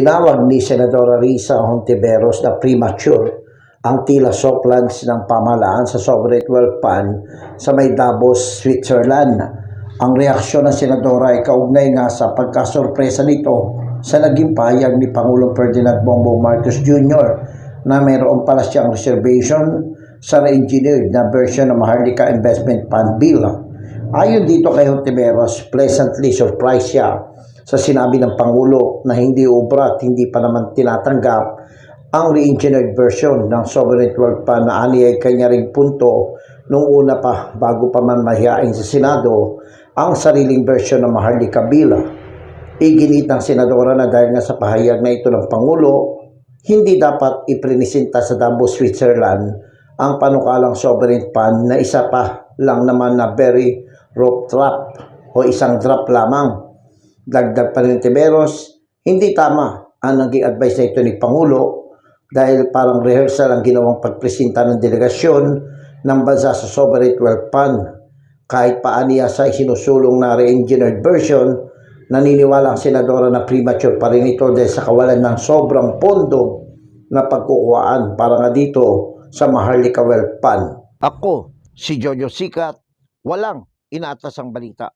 Tinawag ni Senadora Risa Hontiveros na premature ang tila soft launch ng pamahalaan sa sovereign wealth fund sa may Davos, Switzerland. Ang reaksyon ng Senadora ay kaugnay nga sa pagkasorpresa nito sa naging pahayag ni Pangulong Ferdinand Bongbong Marcos Jr. na mayroon pala siyang reservation sa re-engineered na version ng Maharlika Investment Fund Bill. Ayon dito kay Hontiveros, pleasantly surprised siya sa sinabi ng Pangulo na hindi ubra at hindi pa naman tinatanggap ang re-engineered version ng Sovereign Wealth Fund na ani ay kanya ring punto nung una pa bago pa man mahihain sa Senado ang sariling version ng Maharlika Bill. Iginit ng Senadora na dahil nga sa pahayag na ito ng Pangulo, hindi dapat iprinisinta sa Davos, Switzerland ang panukalang sovereign fund na isa pa lang naman na very rope trap o isang drop lamang. Dagdag pa rin Tiberos, hindi tama ang naging advice na ito ni Pangulo dahil parang rehearsal ang ginawang pagpresenta ng delegasyon ng bansa sa Sovereign Wealth Fund. Kahit paaniya sa isinusulong na re-engineered version, naniniwala ang senadora na premature pa rin ito dahil sa kawalan ng sobrang pondo na pagkukuhaan para nga dito sa Maharlika Wealth Fund. Ako, si Jojo Sikat, walang inaatas ang balita.